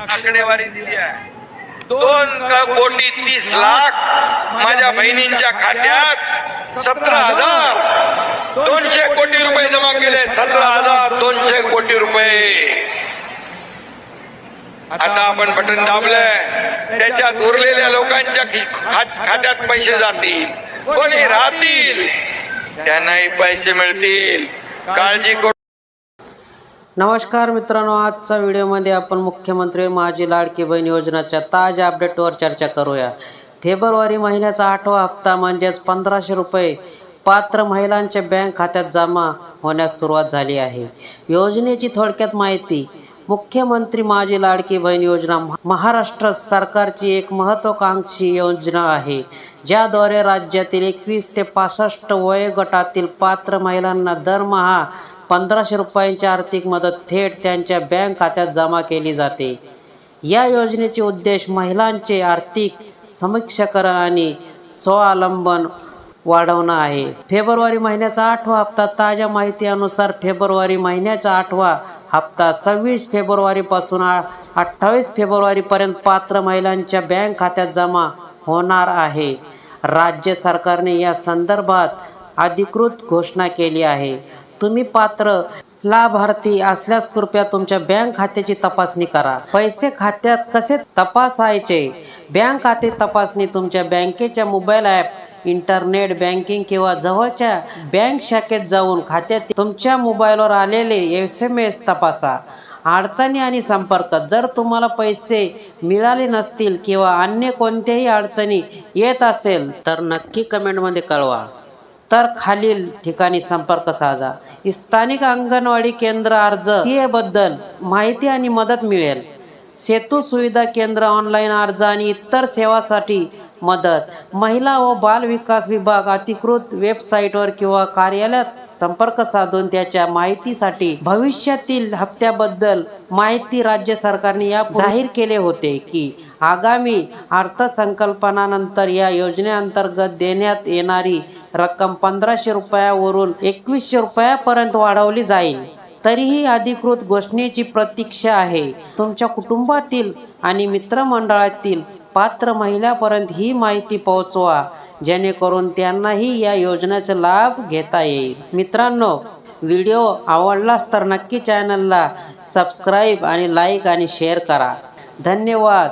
आकडेवारी दिली आहे. दोन कोटी तीस लाख माझ्या बहिणींच्या खात्यात सतरा हजार दोनशे कोटी रुपये जमा केले. सतरा हजार दोनशे कोटी रुपये. आता आपण बटन दाबलंय. त्याच्यात उरलेल्या लोकांच्या खात्यात पैसे जातील. कोणी राहतील? त्यांनाही पैसे मिळतील. काळजी करून नमस्कार मित्रांनो आजचा व्हिडिओमध्ये आपण मुख्यमंत्री माझी लाडकी बहीण योजनाच्या ताज्या अपडेटवर चर्चा करूया. फेब्रुवारी महिन्याचा आठवा हप्ता म्हणजेच पंधराशे रुपये पात्र महिलांच्या बँक खात्यात जमा होण्यास सुरुवात झाली आहे. योजनेची थोडक्यात माहिती मुख्यमंत्री माझी लाडकी बहीण योजना महाराष्ट्र सरकारची एक महत्त्वाकांक्षी योजना आहे ज्याद्वारे राज्यातील एकवीस ते पासष्ट वयोगटातील पात्र महिलांना दरमहा पंधराशे रुपयांची आर्थिक मदत थेट त्यांच्या बँक खात्यात जमा केली जाते. या योजनेचे उद्देश महिलांचे आर्थिक समीक्षाकरण आणि स्वावलंबन वाढवणं आहे. फेब्रुवारी महिन्याचा आठवा हप्ता ताज्या माहितीनुसार फेब्रुवारी महिन्याचा आठवा हप्ता सव्वीस फेब्रुवारीपासून आ अठ्ठावीस फेब्रुवारीपर्यंत पात्र महिलांच्या बँक खात्यात जमा होणार आहे. राज्य सरकारने या संदर्भात अधिकृत घोषणा केली आहे. तुम्ही पात्र लाभार्थी असल्यास कृपया तुमच्या बँक खात्याची तपासणी करा. पैसे खात्यात कसे तपासायचे? बँक खाते तपासणी तुमच्या बँकेच्या मोबाईल ॲप इंटरनेट बँकिंग किंवा जवळच्या बँक शाखेत जाऊन खात्यात तुमच्या मोबाईलवर आलेले एस एम एस तपासा. अडचणी आणि संपर्क. जर तुम्हाला पैसे मिळाले नसतील किंवा अन्य कोणत्याही अडचणी येत असेल तर नक्की कमेंटमध्ये कळवा. तर खालील ठिकाणी संपर्क साधा. स्थानिक अंगणवाडी केंद्र अर्जबद्दल माहिती आणि मदत मिळेल. सेतू सुविधा केंद्र ऑनलाईन अर्ज आणि इतर सेवासाठी मदत. महिला व बाल विकास विभाग अधिकृत वेबसाईटवर किंवा कार्यालयात संपर्क साधून त्याच्या माहितीसाठी भविष्यातील हप्त्याबद्दल माहिती राज्य सरकारने या जाहीर केले होते की आगामी अर्थसंकल्पनानंतर या योजनेअंतर्गत देण्यात येणारी रक्कम पंधराशे रुपयावरून एकवीसशे रुपयापर्यंत वाढवली जाईल. तरीही अधिकृत घोषणेची प्रतीक्षा आहे. तुमच्या कुटुंबातील आणि मित्रमंडळातील पात्र महिलापर्यंत ही माहिती पोहोचवा. जेणेकरून त्यांनाही या योजनेचा लाभ घेता येईल. मित्रांनो व्हिडिओ आवडलास तर नक्की चॅनलला सबस्क्राईब आणि लाईक आणि शेअर करा. धन्यवाद.